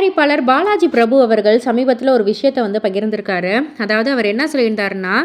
தயாரிப்பாளர் பாலாஜி பிரபு அவர்கள் சமீபத்தில் ஒரு விஷயத்தை வந்து பகிர்ந்திருக்காரு. அதாவது அவர் என்ன சொல்லியிருந்தாருன்னா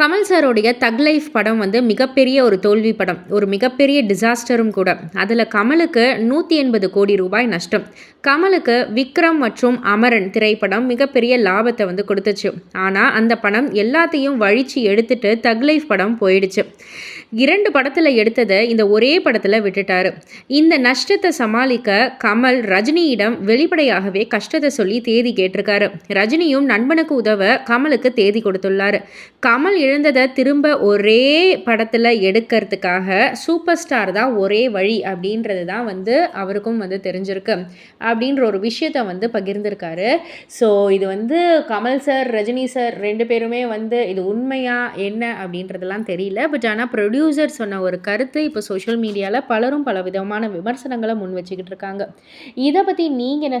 கமல் சாரோடைய தக் லைஃப் படம் வந்து மிகப்பெரிய ஒரு தோல்வி படம். ஒரு மிகப்பெரிய டிசாஸ்டரும் கூட. அதில் கமலுக்கு நூற்றி எண்பது கோடி ரூபாய் நஷ்டம். கமலுக்கு விக்ரம் மற்றும் அமரன் திரைப்படம் மிகப்பெரிய லாபத்தை வந்து கொடுத்துச்சு. ஆனால் அந்த படம் எல்லாத்தையும் வழித்து எடுத்துட்டு தக் லைஃப் படம் போயிடுச்சு. இரண்டு படத்தில் எடுத்ததை இந்த ஒரே படத்தில் விட்டுட்டாரு. இந்த நஷ்டத்தை சமாளிக்க கமல் ரஜினியிடம் வெளிப்படையாகவே கஷ்டத்தை சொல்லி தேதி கேட்டிருக்காரு. ரஜினியும் நண்பனுக்கு உதவ கமலுக்கு தேதி கொடுத்துள்ளாரு. கமல் இழந்ததை திரும்ப ஒரே படத்தில் எடுக்கிறதுக்காக சூப்பர் ஸ்டார் தான் ஒரே வழி அப்படின்றது தான் வந்து அவருக்கும் வந்து தெரிஞ்சிருக்கு. அப்படின்ற ஒரு விஷயத்த வந்து பகிர்ந்திருக்காரு. ஸோ இது வந்து கமல் சார் ரஜினி சார் ரெண்டு பேருமே வந்து இது உண்மையா என்ன அப்படின்றதெல்லாம் தெரியல. பட் ஆனால் ப்ரொடியூசர் சொன்ன ஒரு கருத்து இப்போ சோஷியல் மீடியாவில் பலரும் பல விதமான விமர்சனங்களை முன் வச்சுக்கிட்டு இருக்காங்க. இதை பற்றி நீங்கள் என்ன